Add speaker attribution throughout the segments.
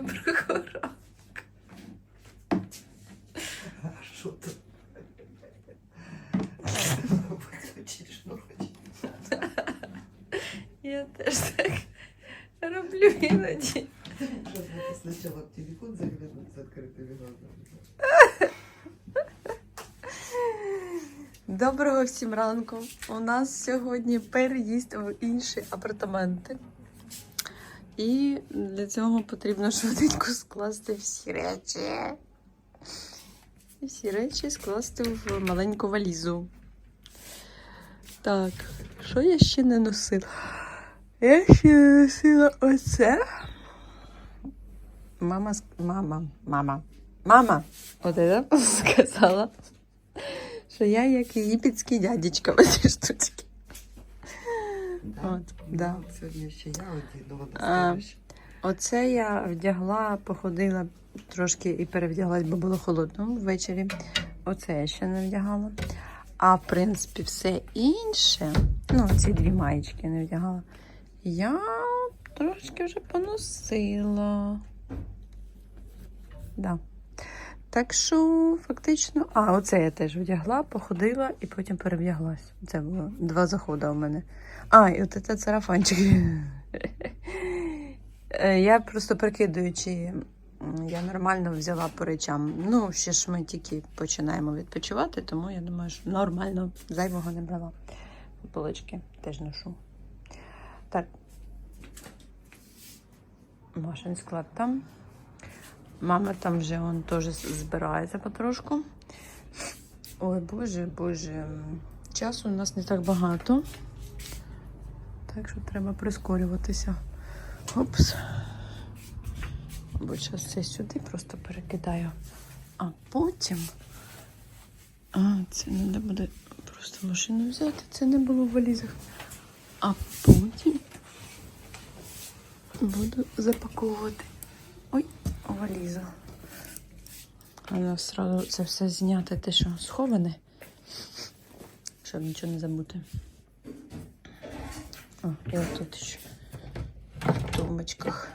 Speaker 1: Доброго ранку.
Speaker 2: А що тут?
Speaker 1: Я теж так роблю іноді.
Speaker 2: Сначала в телефон заглянуть с открытыми глазами.
Speaker 1: Доброго всім ранку. У нас сьогодні переїзд в інші апартаменти. І для цього потрібно швиденько скласти всі речі. Всі речі скласти в маленьку валізу. Так, що я ще не носила? Я ще не носила оце. Мама, мама, мама, мама, от сказала, що я як єгипетський дядечка в цій штучці. От, да.
Speaker 2: Сьогодні ще я одягнула
Speaker 1: А. Оце я вдягла, походила трошки і перевдяглась, бо було холодно ввечері. Оце я ще не вдягала. А в принципі, все інше, ну, ці дві маєчки не вдягала. Я трошки вже поносила. Да. Так що, фактично, а, оце я теж вдягла, походила і потім перевдяглась. Це було два заходи у мене. А, і от це сарафанчик. Е, Я просто прикидую, чи м, я нормально взяла по речам. Ну, ще ж ми тільки починаємо відпочивати, тому я думаю, що нормально зайвого не брала. Полички теж ношу. Так. Машин склад там. Мама там вже он теж збирається потрошку. Ой, боже, боже. Часу у нас не так багато. Так що треба прискорюватися. Опс. Бо зараз це сюди просто перекидаю. А потім. А, це треба буде просто машину взяти. Це не було в валізах. А потім буду запаковувати. Валізу. Треба сразу це все зняти, те, що сховане, щоб нічого не забути. О, і отут ще в тумбочках.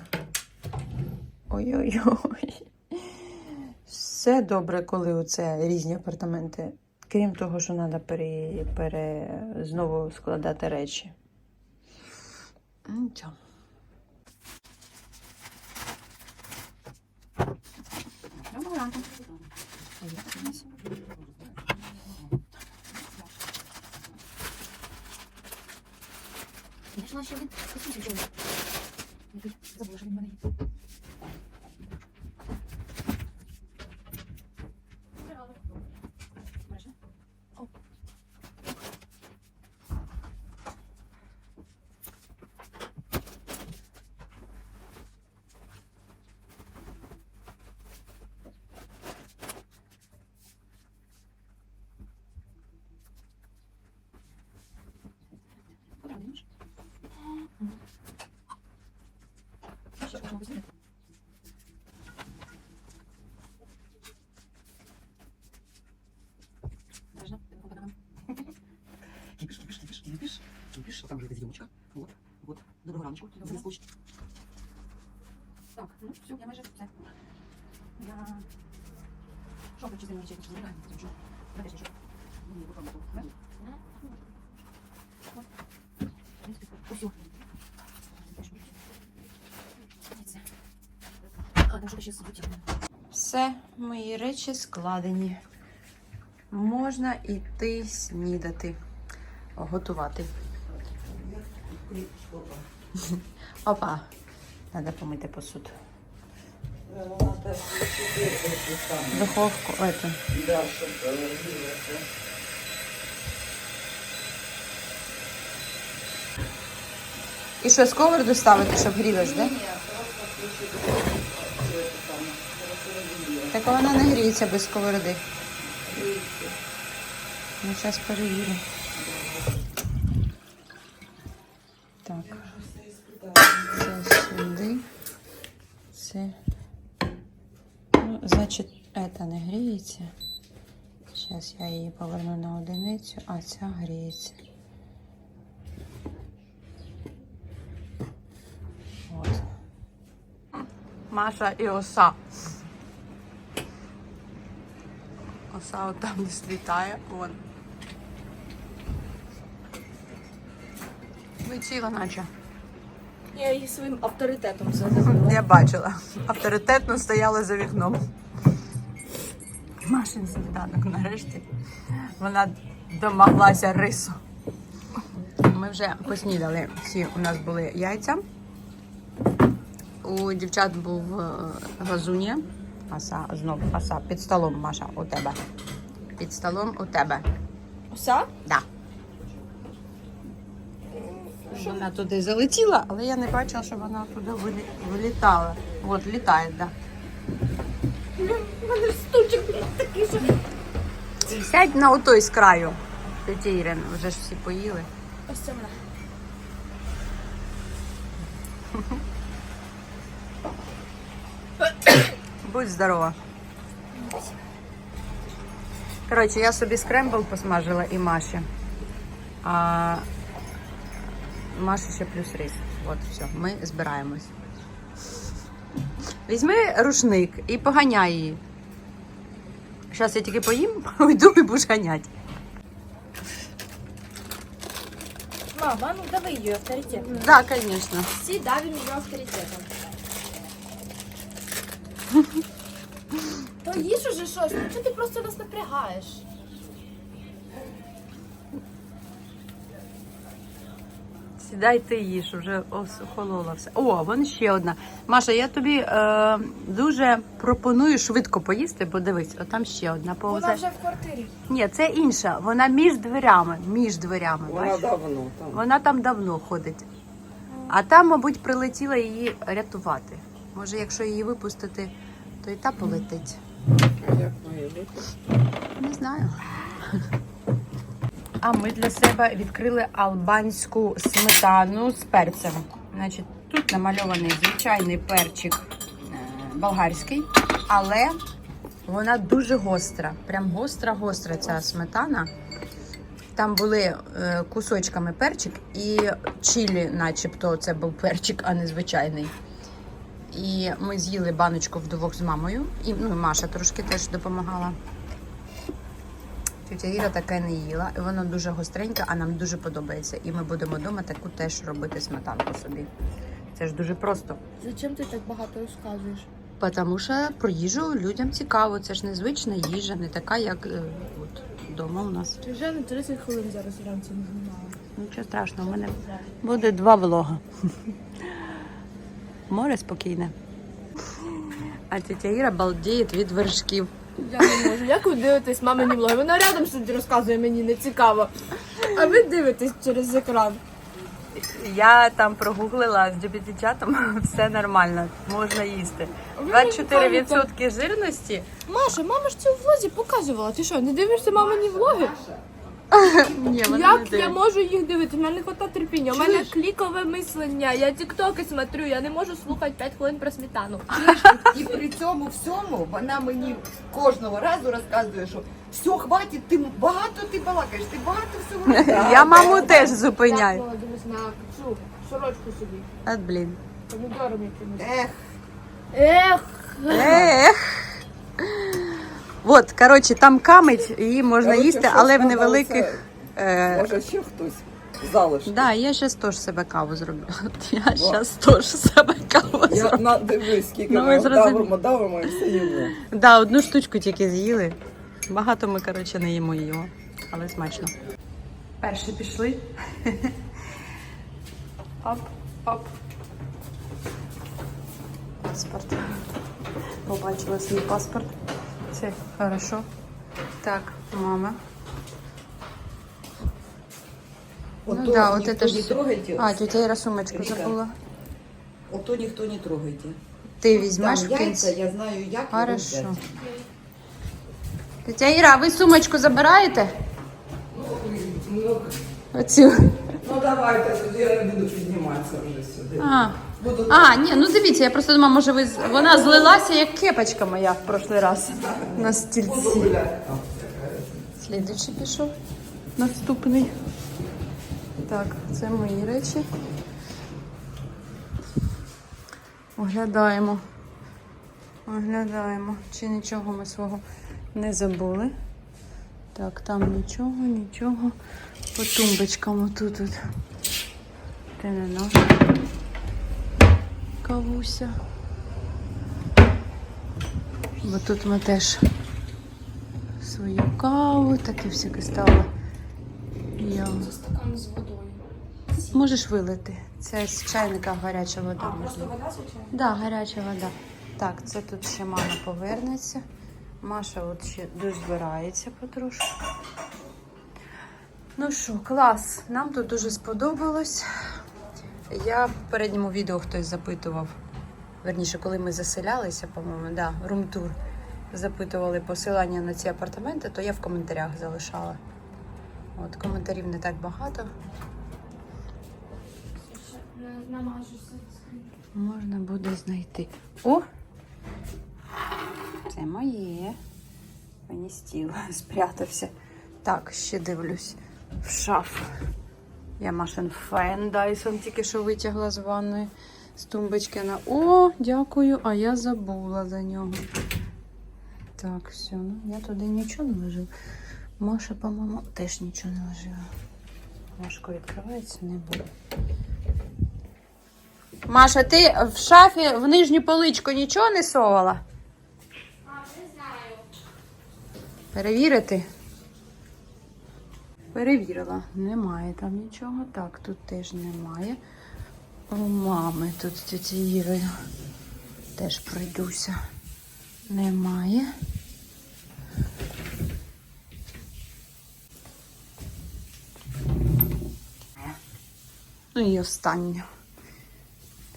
Speaker 1: Ой-ой-ой. Все добре, коли оце різні апартаменти. Крім того, що треба пере, пере, знову складати речі. Нічого. Доброго ранку.
Speaker 3: Знайшла ще один костюмчик чорний. Який забула, що він в мене є. Бережно. О. Куди йдеш? Телефон подам.
Speaker 2: Кипиш, кипиш, кипиш, кипиш. Кипиш, а там же эта зеленочка. Вот, вот. Доброго раночку.
Speaker 3: Доброго. Так, ну все, я майже все. Я... Що хочу що я теж нічого.
Speaker 2: Ну, вот там, вот,
Speaker 3: Да?
Speaker 2: вот.
Speaker 3: Да. Вот. В принципе, усё. А, там что-то сейчас идет.
Speaker 1: Все, мої речі складені. Можна йти снідати, готувати.
Speaker 2: И опа.
Speaker 1: Опа, треба помити посуд.
Speaker 2: Э, Надо теперь это самое.
Speaker 1: Духовку, это.
Speaker 2: Да, чтоб э, грелось,
Speaker 1: І що, сковороду ставити, щоб грілось,
Speaker 2: да?
Speaker 1: да? Так вона не гріється без сковороди. Ну, зараз перевірю. Так, це сюди. Це. Ну, значить, це не гріється. Зараз я її поверну на одиницю, а ця гріється. Маша і оса. Оса от там десь літає. Вон. Летіла наче.
Speaker 3: Я її своїм авторитетом задавила.
Speaker 1: Я бачила. Авторитетно стояла за вікном. Машин сніданок нарешті. Вона домоглася рису. Ми вже поснідали. Всі у нас були яйця. У дівчат був е, Аса, знов аса. Під столом, Маша, у тебе. Під столом у тебе.
Speaker 3: Оса?
Speaker 1: Да. Вона туди залетіла, але я не бачила, що вона туди вилі- вилітала. От, літає, так. Да.
Speaker 3: У мене стучок такий же.
Speaker 1: Сядь на отой з краю. Тетя Ірина, вже ж всі поїли.
Speaker 3: Ось це вона.
Speaker 1: Будь здорова. Коротше, я собі скрембл посмажила і Маші. А Маші ще плюс рис. От все, ми збираємось. Візьми рушник і поганяй її. Зараз я тільки поїм, уйду і будеш ганяти.
Speaker 3: Мама, ну давай її авторитетом.
Speaker 1: Да, звісно.
Speaker 3: Всі давим її авторитетом. То їж уже щось, ну чого ти просто нас напрягаєш?
Speaker 1: Сідай ти їж, вже охолола все. О, вон ще одна. Маша, я тобі е, дуже пропоную швидко поїсти, бо дивись, отам ще одна повзе.
Speaker 3: Вона вже в квартирі.
Speaker 1: Ні, це інша. Вона між дверями. Між дверями.
Speaker 2: Вона
Speaker 1: бачиш?
Speaker 2: давно там.
Speaker 1: Вона там давно ходить. А там, мабуть, прилетіла її рятувати. Може, якщо її випустити, то і та полетить.
Speaker 2: А як має бути?
Speaker 1: Не знаю. А ми для себе відкрили албанську сметану з перцем. Значить, тут намальований звичайний перчик е, болгарський, але вона дуже гостра. Прям гостра-гостра ця сметана. Там були е, кусочками перчик і чилі, начебто, це був перчик, а не звичайний. І ми з'їли баночку вдвох з мамою. І ну, Маша трошки теж допомагала. Тетя Іра таке не їла, і воно дуже гостреньке, а нам дуже подобається. І ми будемо вдома таку теж робити сметанку собі. Це ж дуже просто.
Speaker 3: Зачем ти так багато розказуєш?
Speaker 1: Тому що про їжу людям цікаво. Це ж незвична їжа, не така, як е, от вдома у нас.
Speaker 3: Ти вже на 30 хвилин зараз вранці не знімала.
Speaker 1: Нічого страшного, у мене буде два влога. Море спокійне. А тетя Іра балдіє від вершків.
Speaker 3: Я не можу. Як ви дивитесь мамині влоги? Вона рядом сидить розказує, мені не цікаво. А ви дивитесь через екран.
Speaker 1: Я там прогуглила з GPT-чатом, все нормально, можна їсти.
Speaker 3: Ви
Speaker 1: 24% жирності.
Speaker 3: Маша, мама ж це у влозі показувала. Ти що, не дивишся мамині влоги?
Speaker 1: Ні,
Speaker 3: Як я можу їх дивитися? У мене не хватає терпіння. У мене клікове мислення. Я тіктоки смотрю, я не можу слухати 5 хвилин про сметану.
Speaker 2: І при цьому всьому вона мені кожного разу розказує, що все, хватить, ти багато ти балакаєш, ти багато всього. розказуєш».
Speaker 1: Я маму теж зупиняю.
Speaker 3: Так, дивись на цю сорочку собі.
Speaker 1: От блін.
Speaker 3: Помідором якимось.
Speaker 2: Ех,
Speaker 3: Ех!
Speaker 1: Ех. От, коротше, там камить, її можна
Speaker 2: Коротше,
Speaker 1: їсти, але в невеликих. Е,
Speaker 2: може ще хтось залишить.
Speaker 1: да, я зараз теж себе каву зроблю. От я зараз теж себе каву
Speaker 2: Я
Speaker 1: зроблю.
Speaker 2: на дивись, скільки
Speaker 1: Ну,
Speaker 2: ми
Speaker 1: зрозуміли.
Speaker 2: давимо, давимо і все їмо.
Speaker 1: Да, одну штучку тільки з'їли. Багато ми, коротше, не їмо його, але смачно. Перші пішли. Оп, оп. Паспорт. Побачила свій паспорт. Це хорошо. Так, мама. Ну
Speaker 2: Ото
Speaker 1: да, от
Speaker 2: ніхто
Speaker 1: это
Speaker 2: не
Speaker 1: ж-
Speaker 2: трогайте.
Speaker 1: А, тетя Іра сумочку
Speaker 2: Віка.
Speaker 1: забула.
Speaker 2: Ото ніхто не трогайте.
Speaker 1: Ти візьмеш
Speaker 2: Там
Speaker 1: в
Speaker 2: яйця,
Speaker 1: кінці.
Speaker 2: я знаю, як його
Speaker 1: Хорошо.
Speaker 2: взяти.
Speaker 1: Тетя Іра, а ви сумочку забираєте? Оцю.
Speaker 2: Ну давайте, я не буду підніматися вже сюди.
Speaker 1: А.
Speaker 2: Буду
Speaker 1: А, ні, ну дивіться, я просто думала, може ви з- вона злилася як кепочка моя в прошлий раз на стільці. Слідуючий пішов. Наступний. Так, це мої речі. Оглядаємо. Оглядаємо, чи нічого ми свого не забули. Так, там нічого, нічого. По тумбочкам отут. -от. Ти не наш. Кавуся. Бо тут ми теж свою каву, таке всяке стало. Я...
Speaker 3: Це стакан з водою.
Speaker 1: Можеш вилити. Це з чайника гаряча вода.
Speaker 3: А, просто вода звичайно?
Speaker 1: Да, гаряча вода. Так, це тут ще мама повернеться. Маша от ще дозбирається потрошку. Ну що, клас. Нам тут дуже сподобалось. Я в передньому відео хтось запитував. Верніше, коли ми заселялися, по-моєму, да, румтур. Запитували посилання на ці апартаменти, то я в коментарях залишала. От коментарів не так багато. Можна буде знайти. О! Це моє. Мені стіл спрятався. Так, ще дивлюсь в шафу. Я Машин фен Дайсон тільки що витягла з ванної з тумбочки на. О, дякую, а я забула за нього. Так, все, ну я туди нічого не ложила. Маша, по-моєму, теж нічого не ложила. Важко відкривається, не буде. Маша, ти в шафі в нижню поличку нічого не совала?
Speaker 3: А, не знаю.
Speaker 1: Перевірити? Перевірила. Немає там нічого. Так, тут теж немає. У мами тут з тіті. Теж пройдуся. Немає. Ну і остання.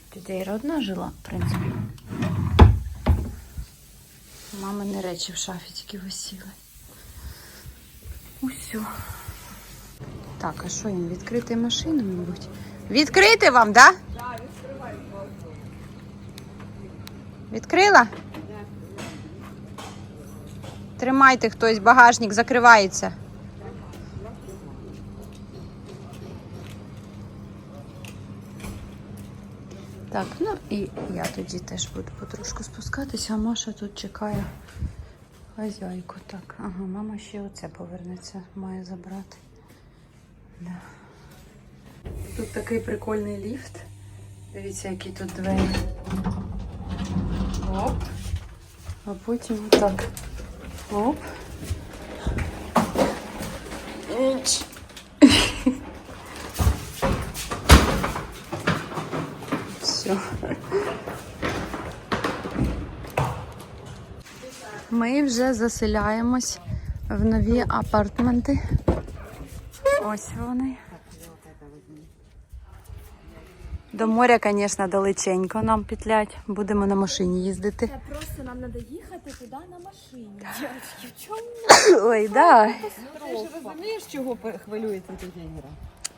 Speaker 1: Тетя Іра одна жила, в принципі. Мамини речі в шафі тільки висіли. Усьо. Так, а що їм відкрити машину, мабуть? Відкрити вам, так? Да? Так, відкривай. Відкрила? Тримайте хтось, багажник закривається. Так, ну і я тоді теж буду потрошку спускатися, а Маша тут чекає хазяйку. Так, ага, мама ще оце повернеться, має забрати. Да. Тут такий прикольний ліфт. Дивіться, які тут двері. Оп. А потім отак. Оп. Іч. Все. Ми вже заселяємось в нові апартменти. Ось вони. До моря, звісно, далеченько нам петлять. Будемо на машині їздити.
Speaker 3: Це просто нам треба їхати туди на машині. Дівчатки, в чому
Speaker 1: Ой, да.
Speaker 2: Ти ж розумієш, чого хвилюється тетя Іра?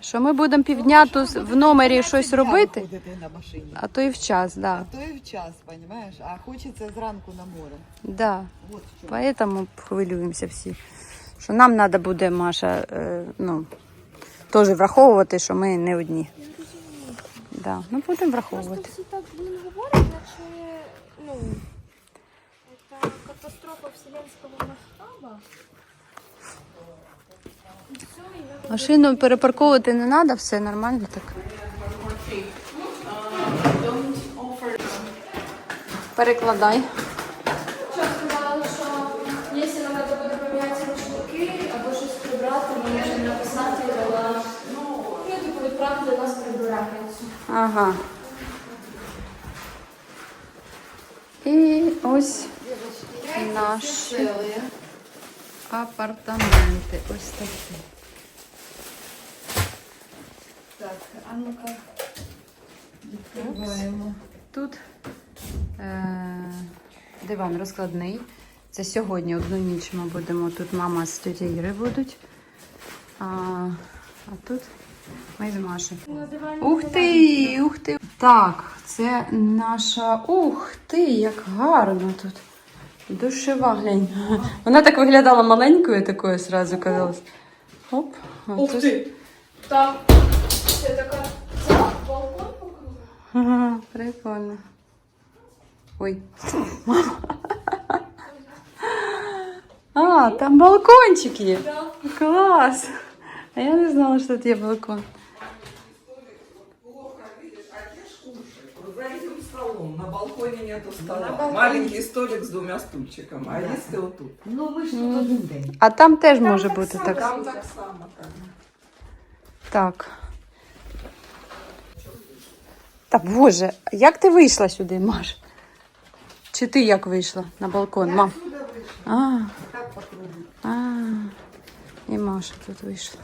Speaker 1: Що ми будемо півдня тут в номері щось робити,
Speaker 2: на машині.
Speaker 1: а то і в час, да.
Speaker 2: А то і в час, розумієш? А хочеться зранку на море.
Speaker 1: Да.
Speaker 2: Вот.
Speaker 1: Поэтому хвилюємося всі. Що нам треба буде, Маша, е, ну, теж враховувати, що ми не одні. Да. Ну, будемо
Speaker 3: Просто
Speaker 1: враховувати.
Speaker 3: всі так, блін, говорять, наче, ну, це катастрофа вселенського масштабу.
Speaker 1: Машину перепарковувати не треба, все нормально так. Перекладай. Ага. І ось наші апартаменти. Ось такі.
Speaker 2: Так, а ну-ка. Відкриваємо.
Speaker 1: Тут е- диван розкладний. Це сьогодні одну ніч ми будемо. Тут мама з Іри будуть. А, а тут Машею. Ух ти, ух ти. Так, це наша. Ух ти, як гарно тут. Душева, глянь. Вона так виглядала маленькою, такою сразу казалось. Оп.
Speaker 3: Ух
Speaker 1: тут-
Speaker 3: ти! Там це така це балкон по.
Speaker 1: Ага, прикольно. Ой. Мама. А, там балкончик є. Клас. А я не знала, що тут є балкон.
Speaker 4: Столом. На балконе нету стола. Маленький столик с двумя стульчиками. А если вот тут?
Speaker 2: Ну ми ж тут один день.
Speaker 1: А там теж може бути так.
Speaker 4: Там так само. бы.
Speaker 1: Так. Та боже, як ти вийшла сюди, Маш? Чи ти як вийшла на балкон, мам?
Speaker 2: Сюди вийшли,
Speaker 1: А,
Speaker 2: так по кругу.
Speaker 1: а, і Маша тут вийшла.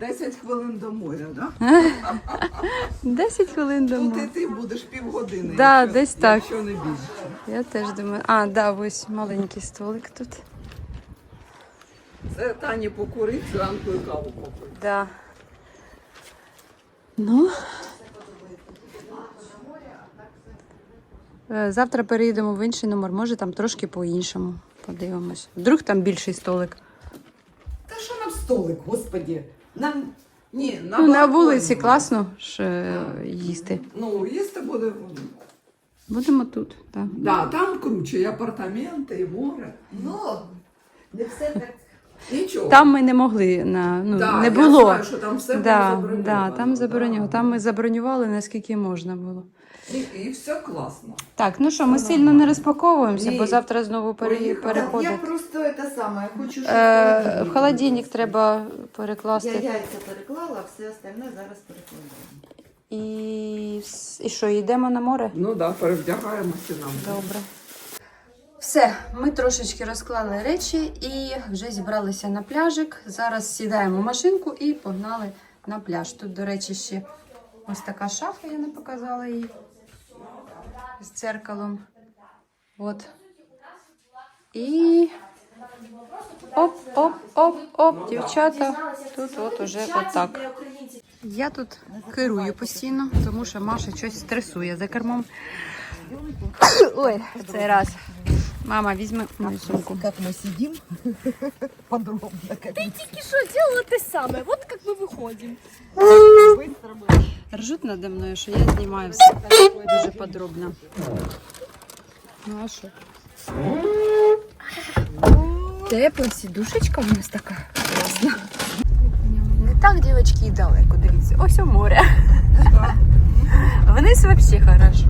Speaker 4: 10 хвилин до моря, да?
Speaker 1: 10 хвилин
Speaker 4: Тут і ти будеш півгодини.
Speaker 1: Да,
Speaker 4: якщо-
Speaker 1: десь так.
Speaker 4: Якщо не більше.
Speaker 1: Я теж думаю. А, да, ось маленький столик тут.
Speaker 4: Це Тані покурить, зранку і каву попити.
Speaker 1: Да. Ну. Е, Завтра переїдемо в інший номер, може там трошки по-іншому. Подивимось. Вдруг там більший столик.
Speaker 2: Та що нам столик, господі? Нам
Speaker 4: Ні, на,
Speaker 1: Ну, на
Speaker 4: балконі.
Speaker 1: вулиці класно ж е, їсти.
Speaker 4: Ну, їсти буде.
Speaker 1: Будемо тут. Так.
Speaker 4: Да, там круче, і апартаменти, і море.
Speaker 2: ну не все так.
Speaker 4: Нічого.
Speaker 1: Там ми не могли, на, ну,
Speaker 4: Да,
Speaker 1: не
Speaker 4: я
Speaker 1: було.
Speaker 4: знаю, що там все було
Speaker 1: да,
Speaker 4: заброньовано.
Speaker 1: да, там забронювали.
Speaker 4: Да.
Speaker 1: Там ми забронювали наскільки можна було.
Speaker 4: І, і все класно.
Speaker 1: Так, ну що, ми сильно не розпаковуємося,
Speaker 4: Ні.
Speaker 1: бо завтра знову пере...
Speaker 4: Поїхали.
Speaker 2: Я просто це саме, хочу, щоб
Speaker 1: Е, в холодильник треба перекласти.
Speaker 2: Я яйця переклала, а все остальне зараз перекладаю.
Speaker 1: І, і що, йдемо на море?
Speaker 4: Ну так, да, перевдягаємося нам.
Speaker 1: Добре. Все, ми трошечки розклали речі і вже зібралися на пляжик. Зараз сідаємо в машинку і погнали на пляж. Тут, до речі, ще ось така шафа, я не показала її з дзеркалом. От. І оп, оп, оп, оп, дівчата. Тут от уже отак. Я тут керую постійно, тому що Маша щось стресує за кермом. Ой, цей раз. Мама, візьми мою сумку.
Speaker 2: Как мы сидим, подробно, как
Speaker 5: Тільки що делала те саме, от як ми виходимо.
Speaker 2: быстро мы.
Speaker 1: Ржуть надо мною, що я знімаю все дуже подробно. Ну а що? Тепла сідушечка в нас така класна. Не так, дівчатки, і далеко, дивіться. Ось у море. Вниз взагалі хорошо.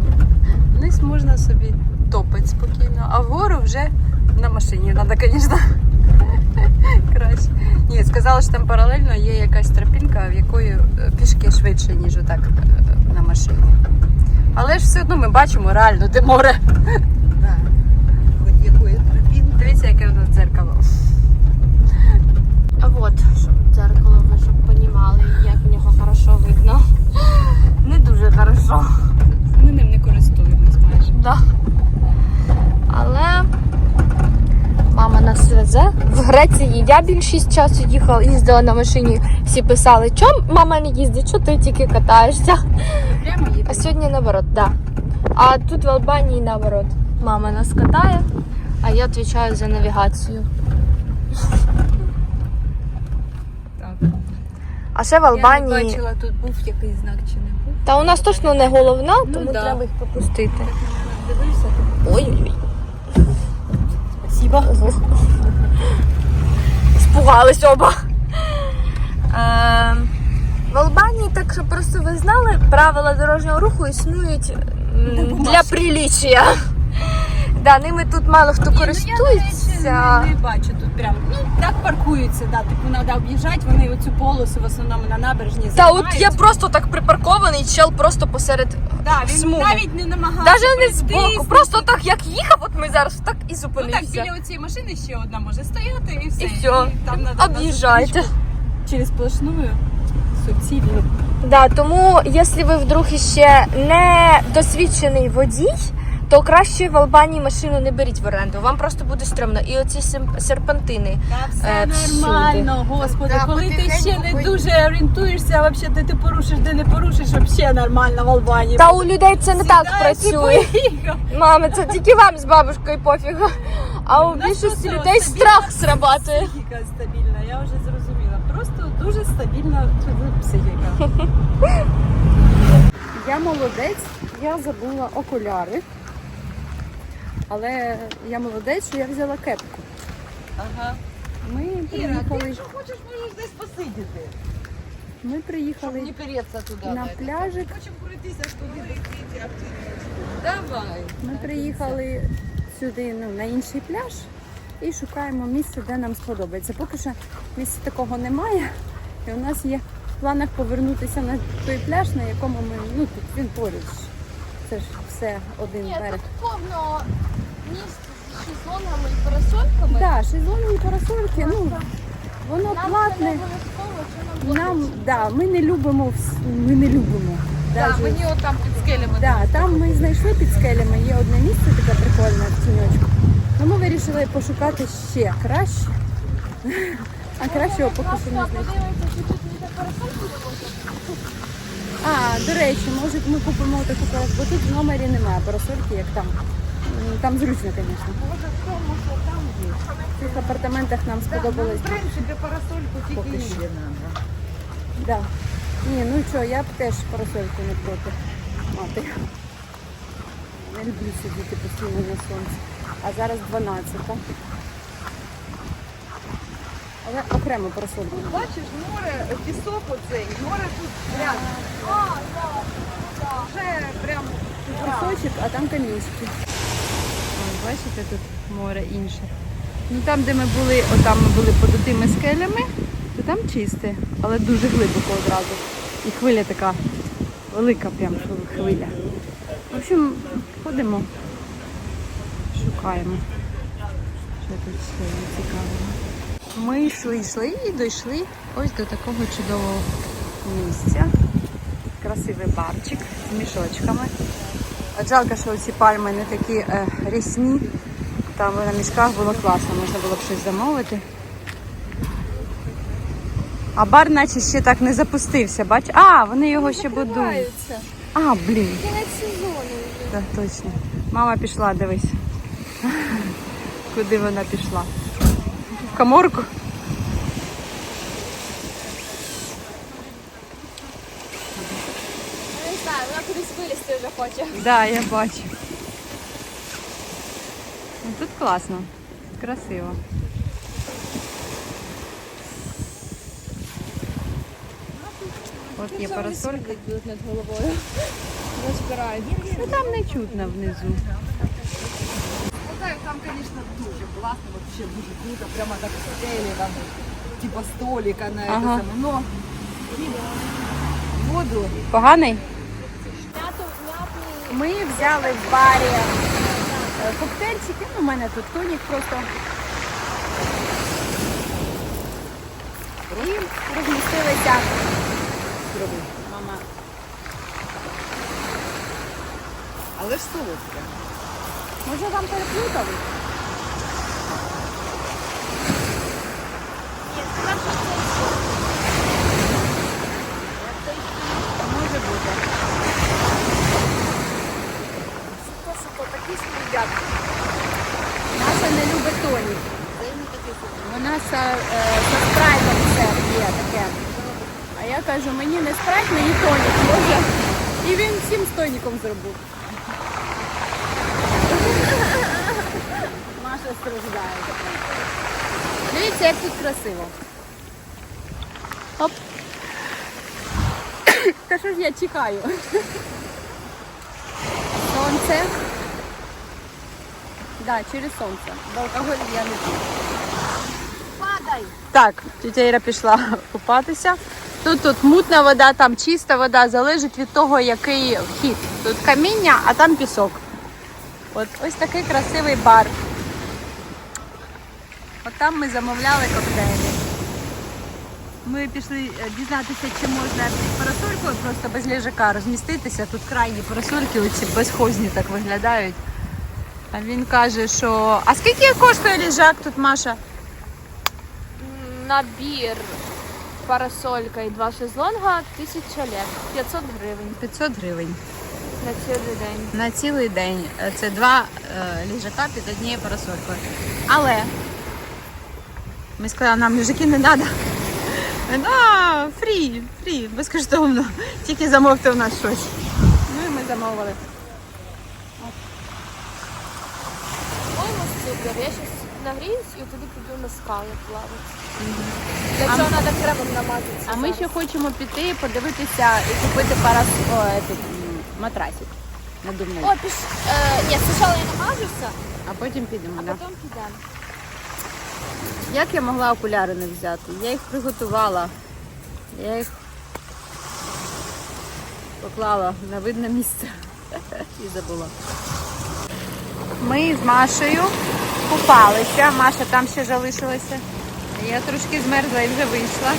Speaker 1: Вниз можна собі топити спокійно, а вгору вже на машині треба, звісно. Краще. Ні, сказали, що там паралельно є якась тропінка, в якої е, пішки швидше, ніж отак е, на машині. Але ж все одно ми бачимо реально, де море.
Speaker 2: Да. Хоть якої тропінки.
Speaker 1: Дивіться, яке нас дзеркало.
Speaker 5: А от, щоб дзеркало ви щоб понімали, як в нього хорошо видно. Не дуже хорошо.
Speaker 1: Ми ним не користуємось майже.
Speaker 5: Да. Мама. В Греції я більшість часу їхала, їздила на машині. Всі писали, чом мама не їздить, що ти тільки катаєшся.
Speaker 1: Прямо
Speaker 5: А сьогодні наоборот, да. А тут в Албанії наоборот. Мама нас катає, а я відповідаю за навігацію.
Speaker 1: Так.
Speaker 5: А ще в
Speaker 1: Я не бачила, тут був якийсь знак чи не був.
Speaker 5: Та у нас точно не головна, тому
Speaker 1: да.
Speaker 5: треба їх пропустити.
Speaker 1: Дивився.
Speaker 5: Ой-ой-ой.
Speaker 1: Спасибо.
Speaker 5: Спугались оба. Е, в Албанії, так що просто ви знали, правила дорожнього руху існують м, для приліччя. Да, ними тут мало хто користується.
Speaker 6: Не, не бачу тут прям. Ну так паркуються, да. Типу треба об'їжджати, вони оцю полосу в основному на набережні
Speaker 5: Та от
Speaker 6: займають.
Speaker 5: я просто так припаркований, чел просто посеред.
Speaker 6: Да, він
Speaker 5: смуги.
Speaker 6: навіть не намагався.
Speaker 5: Навіть не
Speaker 6: притиснути.
Speaker 5: збоку, просто так як їхав, от ми зараз так і
Speaker 6: Ну так,
Speaker 5: зупинився.
Speaker 6: біля цієї машини ще одна може стояти і все.
Speaker 5: І все.
Speaker 6: там надо
Speaker 5: Об'їжджайте.
Speaker 6: через сплошную суцільну.
Speaker 5: Да, тому якщо ви вдруг іще не досвідчений водій, то краще в Албанії машину не беріть в оренду. Вам просто буде стрьомно. І оці серпантини.
Speaker 6: Та все
Speaker 5: Е, всюди.
Speaker 6: нормально, господи.
Speaker 2: Да,
Speaker 6: коли ти
Speaker 2: потихеньку
Speaker 6: ще не
Speaker 2: поїдемо.
Speaker 6: дуже орієнтуєшся, вообще де ти порушиш, де не порушиш, взагалі нормально в Албанії.
Speaker 5: Та у людей це не так
Speaker 6: Сідаєш і
Speaker 5: працює.
Speaker 6: поїхав.
Speaker 5: Мами, це тільки вам з бабушкою пофігу. А у
Speaker 6: У нас
Speaker 5: більшості
Speaker 6: просто
Speaker 5: людей
Speaker 6: стабільна
Speaker 5: страх срабатує.
Speaker 6: Психіка стабільна, я вже зрозуміла. Просто дуже стабільна психіка.
Speaker 1: Я молодець,
Speaker 5: Я забула окуляри. Але я молодець, що я взяла кепку.
Speaker 2: Ага.
Speaker 5: Ми
Speaker 2: Іра, ти
Speaker 5: приїхали,
Speaker 2: якщо хочеш, можеш десь посидіти.
Speaker 5: ми
Speaker 2: Не
Speaker 5: приїхали
Speaker 2: переться туди.
Speaker 5: на пляжик.
Speaker 2: Хочемо пройтися, туди дійти. Давай.
Speaker 5: Ми приїхали сюди ну, на інший пляж і шукаємо місце, де нам сподобається. Поки що місця такого немає. І у нас є в планах повернутися на той пляж, на якому ми ну тут він поруч. Це ж все один
Speaker 3: Ні,
Speaker 5: берег.
Speaker 3: тут повно місць з шезлонгами і парасольками.
Speaker 5: Так, шезлонги і парасольки, ну воно
Speaker 3: Нам це не
Speaker 5: платне.
Speaker 3: обов'язково, що нам
Speaker 5: Нам да, ми не любимо вс- ми не любимо.
Speaker 2: Так,
Speaker 5: Даже-
Speaker 2: мені отам під скелями.
Speaker 5: Да, там ми знайшли під скелями, є одне місце таке прикольне в тіньочку. Ну, ми вирішили пошукати ще краще. А кращого поки що не знайшли.
Speaker 3: подивимося, чи тут не парасольки.
Speaker 5: А, до речі, може ми купимо таку бо тут в номері немає парасольки, як там. Там зручно, звісно.
Speaker 2: Може в тому, що там є.
Speaker 5: В цих апартаментах нам сподобалось.
Speaker 2: В принципі, парасольку тільки її треба.
Speaker 5: Да. Ні, ну що, я б теж парасольку не проти мати. Не люблю сидіти постійно на сонці. А зараз 12. Але окремо парасольку.
Speaker 2: Бачиш, море, пісок оцей, море тут рядом. Вже прям
Speaker 5: Пісочок, а там камінчики.
Speaker 1: Бачите, тут море інше. Ну там, де ми були, отам ми були під тими скелями, то там чисте, але дуже глибоко одразу. І хвиля така велика прям хвиля. В общем, ходимо, шукаємо. Що тут ще цікавого. Ми йшли, йшли і дійшли ось до такого чудового місця. Красивий барчик з мішочками. От жалко, що ці пальми не такі е, рясні. Там на мішках було класно, можна було б щось замовити. А бар наче ще так не запустився, бач? А, вони його ще будують. А, блін,
Speaker 3: Кінець сезону
Speaker 1: так точно. Мама пішла, дивись. Куди вона пішла? В каморку?
Speaker 3: Я не знаю, вона кудись вилізти вже хоче.
Speaker 1: Так, да, я бачу. Ну, Тут класно, красиво. От є парасолька.
Speaker 3: Над головою.
Speaker 1: Ну там не чутно внизу.
Speaker 2: Там, конечно, дуже класно, вообще дуже круто, прямо так стелі, там, типа столика на
Speaker 1: Ага.
Speaker 2: это самое. Но воду
Speaker 1: Поганий?
Speaker 5: Ми взяли в барі е, коктейльчики. Ну, у мене тут тонік просто. І розмістилися. Мама.
Speaker 2: але ж солодке.
Speaker 5: Може вам переплутали? Може бути.
Speaker 3: такі сміття.
Speaker 5: Наша не любить тонік. Вона е, за спрайтом все є таке. А я кажу, мені не спрайт, мені тонік може. І він всім з тоніком зробив. Маша страждає. Дивіться, як тут красиво. Оп. Та що ж я чекаю? Сонце. Да, через сонце. Бо алкоголь я не п'ю.
Speaker 3: Падай!
Speaker 1: Так, тітя Іра пішла купатися. Тут тут мутна вода, там чиста вода, залежить від того, який вхід. Тут каміння, а там пісок. От ось такий красивий бар. От там ми замовляли коктейлі. Ми пішли е, дізнатися, чи можна під парасолькою просто без ліжака розміститися. Тут крайні парасольки, оці безхозні так виглядають. А він каже, що. А скільки коштує ліжак тут, Маша?
Speaker 3: Набір парасолька і два шезлонга 1000 лет. 500 гривень
Speaker 1: 500 гривень.
Speaker 3: на цілий день.
Speaker 1: на цілий день. Це два е, ліжака під однією парасолькою. Але ми сказали, нам ліжаки не треба. А, фрі, фрі, безкоштовно. Тільки замовте у нас щось. Ну і ми замовили.
Speaker 3: По-моєму, супер. Я зараз нагріюсь і тоді піду на скали плавати. Для цього треба кремом намазатися.
Speaker 1: А ми ще хочемо піти, подивитися і купити парас о, этот, м, матрасик надувний.
Speaker 3: О, піш... Е, ні, спочатку я намажуся,
Speaker 1: А потім підемо.
Speaker 3: а
Speaker 1: Да?
Speaker 3: потім підемо.
Speaker 1: Як я могла окуляри не взяти? Я їх приготувала. Я їх поклала на видне місце і забула. Ми з Машею купалися. Маша там ще залишилася. Я трошки змерзла і вже вийшла.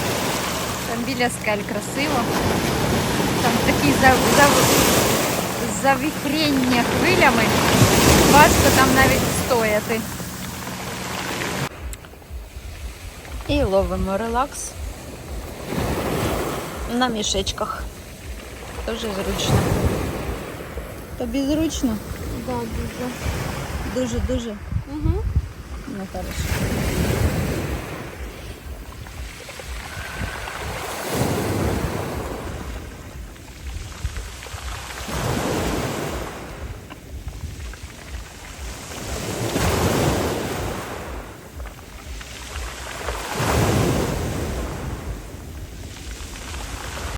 Speaker 1: Там біля скель красиво. Там такі за, за, завіхрення хвилями. Важко там навіть стояти. І ловимо релакс на мішечках. Дуже зручно. Тобі зручно?
Speaker 3: Да, дуже.
Speaker 1: Дуже-дуже.
Speaker 3: Угу.
Speaker 1: Ну, хорошо.